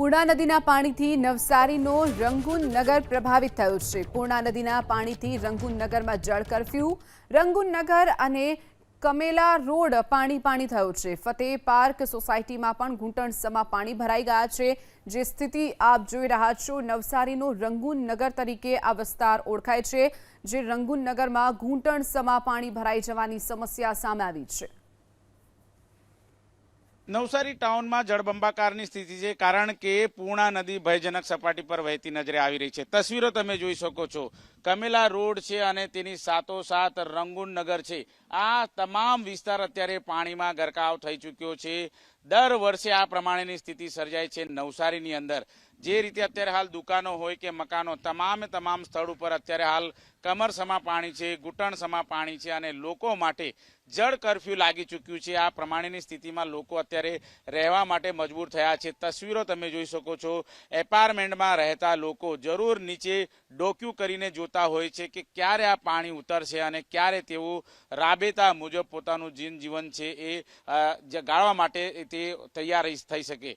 પૂર્ણા નદીના પાણીથી નવસારીનો રંગૂન નગર પ્રભાવિત થયો છે. પૂર્ણા નદીના પાણીથી રંગૂન નગરમાં જળ કરફ્યુ રંગૂન નગર અને કમેલા રોડ પાણી પાણી થયો છે. ફતેહ પાર્ક સોસાયટીમાં પણ ઘૂંટણસમાં પાણી ભરાઈ ગયા છે. જે સ્થિતિ આપ જોઈ રહ્યા છો, નવસારીનો રંગૂન નગર તરીકે આ વિસ્તાર ઓળખાય છે, જે રંગૂન નગરમાં ઘૂંટણસમાં પાણી ભરાઈ જવાની સમસ્યા સામે આવી છે. નવસારી ટાઉનમાં જળબંબાકારની સ્થિતિ છે કારણ કે પૂર્ણા નદી ભયજનક સપાટી પર વહેતી નજરે આવી રહી છે. તસવીરો તમે જોઈ શકો છો. કમેલા રોડ છે અને તેની સાતોસાત રંગૂન નગર છે. આ તમામ વિસ્તાર અત્યારે પાણીમાં ગરકાવ થઈ ચૂક્યો છે. દર વર્ષે આ પ્રમાણેની સ્થિતિ સર્જાય છે નવસારીની અંદર. જે રીતે અત્યારે હાલ દુકાનો હોય કે મકાનો, તમામે તમામ સ્થળ ઉપર અત્યારે હાલ કમરસમાં પાણી છે, ઘૂંટણસમાં પાણી છે અને લોકો માટે જળ કરફ્યુ લાગી ચૂક્યું છે. આ પ્રમાણેની સ્થિતિમાં લોકો અત્યારે રહેવા માટે મજબૂર થયા છે. તસવીરો તમે જોઈ શકો છો. એપાર્ટમેન્ટમાં રહેતા લોકો જરૂર નીચે ડોક્યુ કરીને જોતા હોય છે કે ક્યારે આ પાણી ઉતરશે અને ક્યારે તેઓ રાબેતા મુજબ પોતાનું જીન જીવન છે એ ગાળવા માટે તે તૈયાર થઈ શકે.